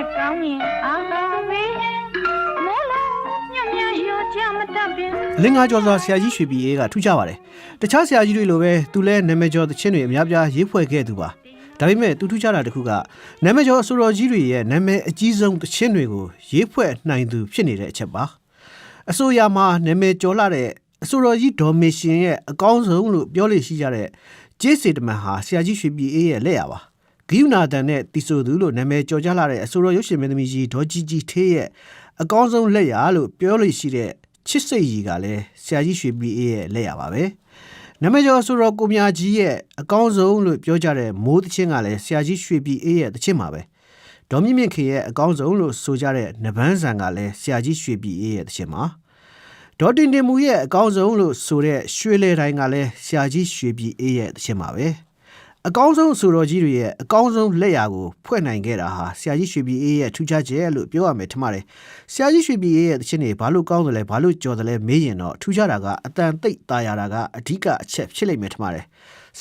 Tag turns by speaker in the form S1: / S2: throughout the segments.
S1: က်ကောင်းရင်အာသာဝေးမိုးလုံးညံ့ညံ့ရောချမတတ်ပင်
S2: လင်္ကာကျော်စွာဆရာကြီးရွှေပြည်အေးကထူးခြားပါတယ်တခြားဆရာကြီးတွေလိုပဲသူလည်းနာမည်ကျော်သချင်းတွေအများပြားရေးဖွဲ့ခဲ့သူပါဒါပေမဲ့သူထူးခြားတာတစ်ခုကနာမည်ကျော်အဆိုတော်ကြီးတွေရဲ့နာမည်အကြီးဆုံးသချင်းတွေကိုရေးဖွဲ့နိုင်သူဖြစ်နေတဲ့အချက်ပါအဆိုရမှာနာမည်ကျော်လာတဲ့အဆိုတော်ကြီးဒေါ်မေရှင်ရဲ့အကောင်းဆုံးလို့ပြောလို့ရှိကြတဲ့ကျေးစေတမန်ဟာဆရာကြီးရွှေပြည်အေးရဲ့လက်ရပါ ဂိယူနာတန်နဲ့တီဆိုသူလို့နာမည်ကျော်ကြားလာတဲ့အဆိုတော်ရုပ်ရှင်မင်းသမီးကြီးဒေါ်ကြီးကြီးထေးရဲ့အကောင်းဆုံးလက်ရလို့ပြောလို့ရှိတဲ့ချစ်စိတ်ကြီးကလည်းဆရာကြီးရွှေပြည်အေးရဲ့လက်ရပါပဲနာမည်ကျော်ဆိုတော်ကိုမြကြီးရဲ့အကောင်းဆုံးလို့ပြောကြတဲ့မိုးသချင်းကလည်းဆရာကြီးရွှေပြည်အေးရဲ့သချင်းပါပဲဒေါ်မြင့်မြင့်ခေရဲ့အကောင်းဆုံးလို့ဆိုကြတဲ့နဗန်းဆန်ကလည်းဆရာကြီးရွှေပြည်အေးရဲ့သချင်းပါဒေါ်တင်တင်မူရဲ့အကောင်းဆုံးလို့ဆိုတဲ့ရွှေလေတိုင်းကလည်းဆရာကြီးရွှေပြည်အေးရဲ့သချင်းပါပဲ အကောင်းဆုံးဆိုတော်ကြီးတွေရဲ့အကောင်းဆုံးလက်ရာကိုဖွဲ့နိုင်ခဲ့တာဟာဆရာကြီးရွှေပြည်အေးရဲ့ထူးခြားချက်လို့ပြောရမယ်ထင်ပါတယ်ဆရာကြီးရွှေပြည်အေးရဲ့သချင်းတွေဘာလို့ကောင်းတယ်လဲဘာလို့ကြော်တယ်လဲမေးရင်တော့ထူးခြားတာကအတန်သိပ်ตาရတာကအဓိကအချက်ဖြစ်လိမ့်မယ်ထင်ပါတယ်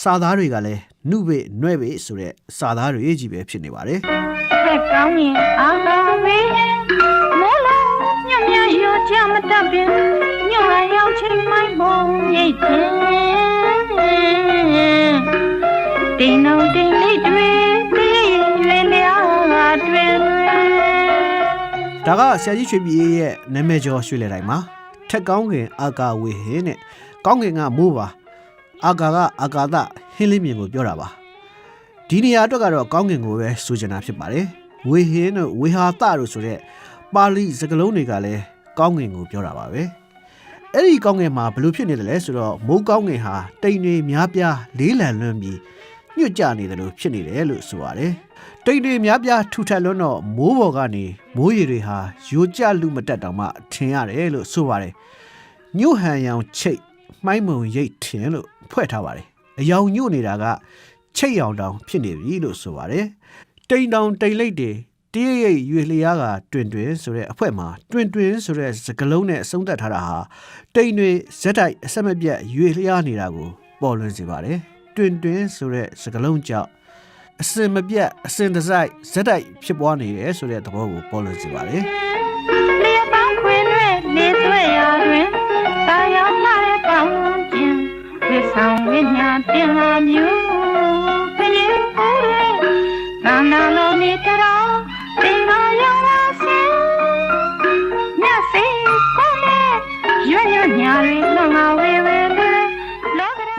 S2: စာသားတွေကလည်းနှုဘေနှဲ့ဘေဆိုတဲ့စာသားတွေကြီးပဲဖြစ်နေပါတယ်
S1: က်ကောင်းရင်အာသာဝေးမိုးလုံးညံ့ညံ့ရောချမတတ်ပင်ညွန့်ရောက်ချင်းမိုင်းပုံရိတ်ခြင်း တိမ်နှုံတိမ်လေးတွေပြေးရွယ်လျာတွင်
S2: ဒါကဆရာကြီးရွှေပြည်ရဲ့နာမည်ကျော်ရွှေလေတိုင်းမှာထက်ကောင်းခင်အာကာဝေဟင်းနဲ့ကောင်းခင်ကမိုးပါအာကာကအာကာသဟင်းလေးမြင်ကိုပြောတာပါဒီနေရာအတွက်ကတော့ကောင်းကင်ကိုပဲဆိုချင်တာဖြစ်ပါတယ်ဝေဟင်းတို့ဝေဟာသတို့ဆိုတဲ့ပါဠိစကားလုံးတွေကလည်းကောင်းကင်ကိုပြောတာပါပဲအဲ့ဒီကောင်းကင်မှာဘယ်လိုဖြစ်နေတယ်လဲဆိုတော့မိုးကောင်းကင်ဟာတိမ်တွေများပြားလေးလံလွန်းပြီး ညွတ်ကြနေတယ်လို့ဖြစ်နေတယ်လို့ဆိုပါတယ်တိမ်တွေများပြားထူထပ်လွန်းတော့မိုးပေါ်ကနေမိုးရေတွေဟာယိုကျလူမတက်တောင်မှထင်ရတယ်လို့ဆိုပါတယ်ညွတ်ဟန်ရောင်ချိတ်မှိုင်းမုံရိတ်ထင်လို့ဖွဲ့ထားပါတယ်အယောင်ညွတ်နေတာကချိတ်ရောင်တောင်ဖြစ်နေပြီလို့ဆိုပါတယ်။တိမ်တောင်တိမ်လိတ်တွေတရရိပ်ရွေလျားကတွင်တွင်ဆိုတဲ့အဖွဲမှာတွင်တွင်ဆိုတဲ့စကလုံးနဲ့အဆုံးသတ်ထားတာဟာတိမ်တွေဇက်တိုက်အဆက်မပြတ်ရွေလျားနေတာကိုပေါ်လွင်စေပါတယ်။ တွင်တွင်ဆိုတဲ့စကလုံးကြောင့်အစင်မပြတ်အစင်တစိုက်ဇက်တိုက်ဖြစ်ပွားနေတယ်ဆိုတဲ့သဘောကိုပေါ်လွင်စေပါတယ်။
S1: လျက်ပေါင်းခွင်တွင်နေသွဲရာတွင်တာယောင်လာတဲ့ပေါင်းခြင်းဝိဆောင်ဝိညာတင်လာမျိုးခရင်ကိုယ်ရဲ့နာနာ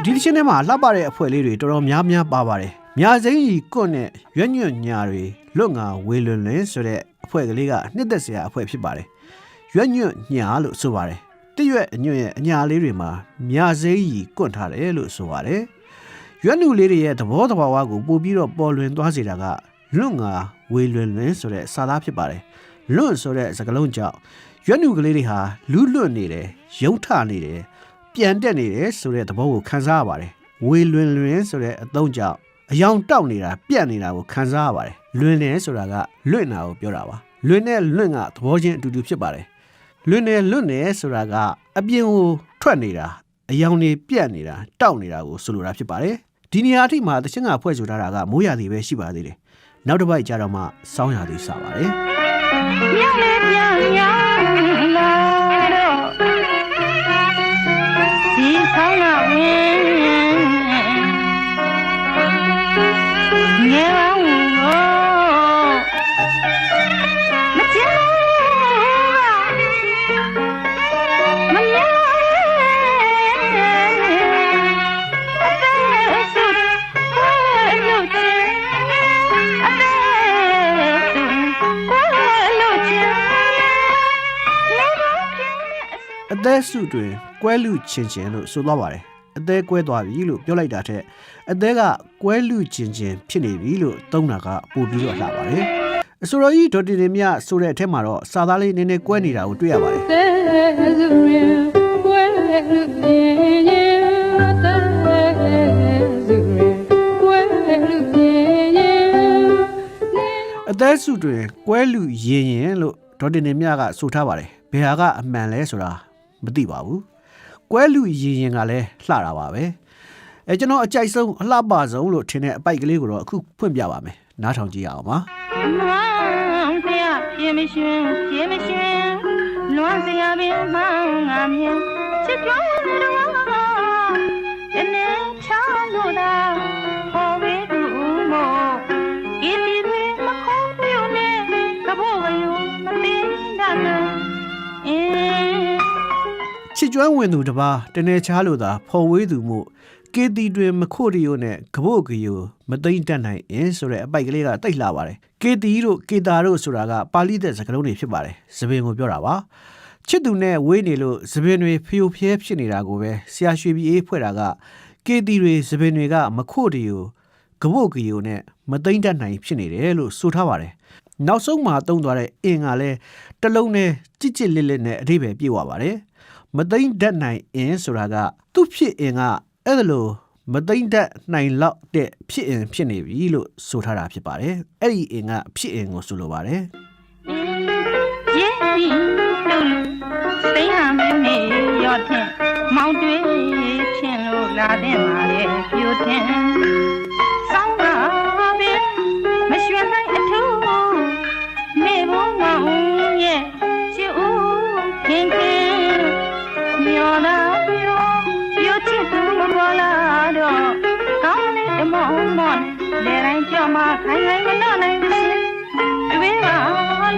S2: ဒီတစ်ချင်းထဲမှာလှပတဲ့အဖွဲလေးတွေတော်တော်များများပါပါတယ်။မြာစိမ့်ကြီးကွတ်နဲ့ရွက်ညွန့်ညာတွေလွတ်ငါဝေလွန်လင်းဆိုတဲ့အဖွဲကလေးကနှစ်သက်စရာအဖွဲဖြစ်ပါတယ်။ရွက်ညွန့်ညာလို့ဆိုပါတယ်။တရွက်အညွန့်ရဲ့အညာလေးတွေမှာမြာစိမ့်ကြီးကွတ်ထားတယ်လို့ဆိုပါတယ်။ရွက်နုလေးတွေရဲ့သဘောတဘာဝကိုပို့ပြီးတော့ပေါ်လွင်သွားစေတာကလွတ်ငါဝေလွန်လင်းဆိုတဲ့စာသားဖြစ်ပါတယ်။လွတ်ဆိုတဲ့စကားလုံးကြောင့်ရွက်နုကလေးတွေဟာလူးလွတ်နေတယ်ရုပ်ထနေတယ် ပြန်တက်နေတယ်ဆိုတဲ့သဘောကိုခံစားရပါတယ်။ဝေလွင်လွင်ဆိုတဲ့အသုံးကြောင့်အယောင်တောက်နေတာပြတ်နေတာကိုခံစားရပါတယ်။လွင်တယ်ဆိုတာကလွင့်တာကိုပြောတာပါ။လွင်နဲ့လွင့်ကသဘောချင်းအတူတူဖြစ်ပါတယ်။လွင်နဲ့လွင့်တယ်ဆိုတာကအပြင်ကိုထွက်နေတာအယောင်တွေပြတ်နေတာတောက်နေတာကိုဆိုလိုတာဖြစ်ပါတယ်။ဒီနေရာအထိမှာတချင်ကဖွဲ့ဆိုထားတာကမိုးရာသီပဲရှိပါသေးတယ်။နောက်တစ်ပိုက်ကျတော့မှစောင်းရာသီစပါတယ်။
S1: မြောက်လေးပြန်ရော အစအ
S2: သက်စုတွင်ကွဲလူချင်ချင်လို့ဆိုသွားပါတယ်အသက်ကွဲသွားပြီလို့ပြောလိုက်တာထက်အသက်ကကွဲလူချင်ချင်ဖြစ်နေပြီလို့သုံးတာကပိုပြီးတော့လှပါတယ်အစိုးရကြီးဒေါ်တင်တင်မြဆိုတဲ့အထက်မှာတော့စာသားလေးနည်းနည်းကွဲနေတာကိုတွေ့ရပါတယ်အသက်စုတွင်ကွဲလူရင်ရင်လို့ဒေါ်တင်တင်မြကဆိုထားပါတယ်ဘယ်ဟာကအမှန်လဲဆိုတာ မသိပါဘူးကွဲလူရင်ရင်ကလည်းလှတာပါပဲအဲကျွန်တော်အကြိုက်ဆုံးအလှပဆုံးလို့ထင်တဲ့အပိုက်ကလေးကိုတော့အခုဖွင့်ပြပါမယ်နားထောင်ကြည့်ရအောင်ပါ
S1: မောင်တရှင်မရှင်ရှင်မရှင်လွမ်းစရာပင်မှငါမြင်ချစ်ပြောတော်တနေ့ချလို့သာ ချ
S2: စ်ကျွမ်းဝင်သူတစ်ပါးတနေချားလို့သာဖော်ဝေးသူမှုကေတီတွင်မခို့ရီယိုနဲ့ကဘို့ကီယိုမသိမ့်တတ်နိုင်အင်းဆိုတဲ့အပိုက်ကလေးကတိတ်လာပါတယ်ကေတီတို့ကေတာတို့ဆိုတာကပါဠိတဲ့စကားလုံးတွေဖြစ်ပါတယ်သပင်ကိုပြောတာပါချစ်သူနဲ့ဝေးနေလို့သပင်တွေဖျို့ဖျဲဖြစ်နေတာကိုပဲဆရာရွှေပြည်အေးဖွဲ့တာကကေတီတွေသပင်တွေကမခို့ရီယိုကဘို့ကီယိုနဲ့မသိမ့်တတ်နိုင်ဖြစ်နေတယ်လို့ဆိုထားပါတယ်နောက်ဆုံးမှာတုံးသွားတဲ့အင်ကလည်းတစ်လုံးနဲ့ကြစ်ကြစ်လစ်လစ်နဲ့အဓိပ္ပာယ်ပြေဝပါတယ် မသိမ့်တတ်နိုင်အင်းဆိုတာကသူ့ဖြစ်အင်ကအဲ့ဒါလို့မသိမ့်တတ်နိုင်လောက်တဲ့ဖြစ်အင်ဖြစ်နေပြီလို့ဆိုထားတာဖြစ်ပါတယ်အဲ့ဒီအင်ကဖြစ်အင်ကိုဆိုလိုပါတယ်
S1: ရေဒီလို့စိတ်ဟာမင်းနေရော့တဲ့မောင်တွေးဖြင့်လို့လာတဲ့မှာလေပြိုတဲ့ မှခိုင်ခိုင်မနှနိုင်ဘူးတွေ့ပါ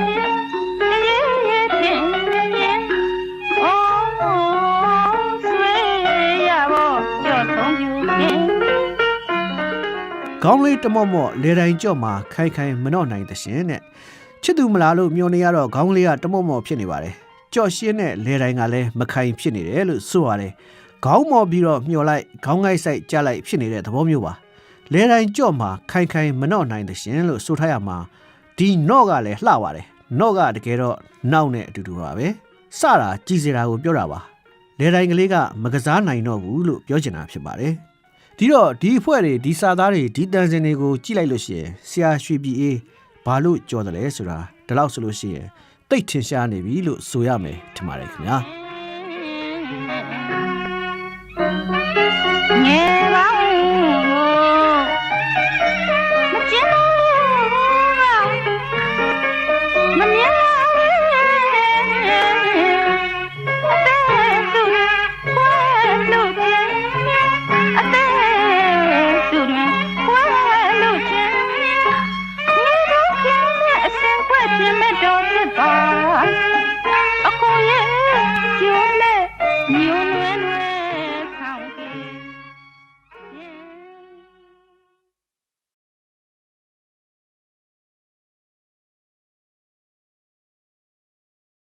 S1: လေ
S2: ခေါင်းလေးတမော့မော့လေတိုင်းကြော့မှာခိုင်ခိုင်မနှော့နိုင်တဲ့ရှင်တဲ့ချစ်သူမလားလို့မျောနေရတော့ခေါင်းလေးကတမော့မော့ဖြစ်နေပါတယ်ကြော့ရှင်းတဲ့လေတိုင်းကလည်းမခိုင်ဖြစ်နေတယ်လို့ဆိုရတယ်ခေါင်းမော့ပြီးတော့မျောလိုက်ခေါင်းငိုက်ဆိုင်ကြားလိုက်ဖြစ်နေတဲ့သဘောမျိုးပါ လေတိုင်းကြော့မှာခိုင်ခိုင်မနှော့နိုင်တဲ့ရှင်လို့ဆိုထားရမှာဒီနော့ကလည်းလှပါတယ်နော့ကတကယ်တော့နောက်နဲ့အတူတူပါပဲစတာကြည်စရာကိုပြောတာပါလေတိုင်းကလေးကမကစားနိုင်တော့ဘူးလို့ပြောချင်တာဖြစ်ပါတယ်ဒီတော့ဒီအဖွဲ့တွေဒီစာသားတွေဒီတန်စင်တွေကိုကြည့်လိုက်လို့ရှိရင်ဆရာရွှေပြည်အေးဘာလို့ကြော်တယ်လဲဆိုတာဒီလောက်ဆိုလို့ရှိရင်တိတ်ထင်ရှားနေပြီလို့ဆိုရမယ်ထင်ပါတယ်ခင်ဗျာ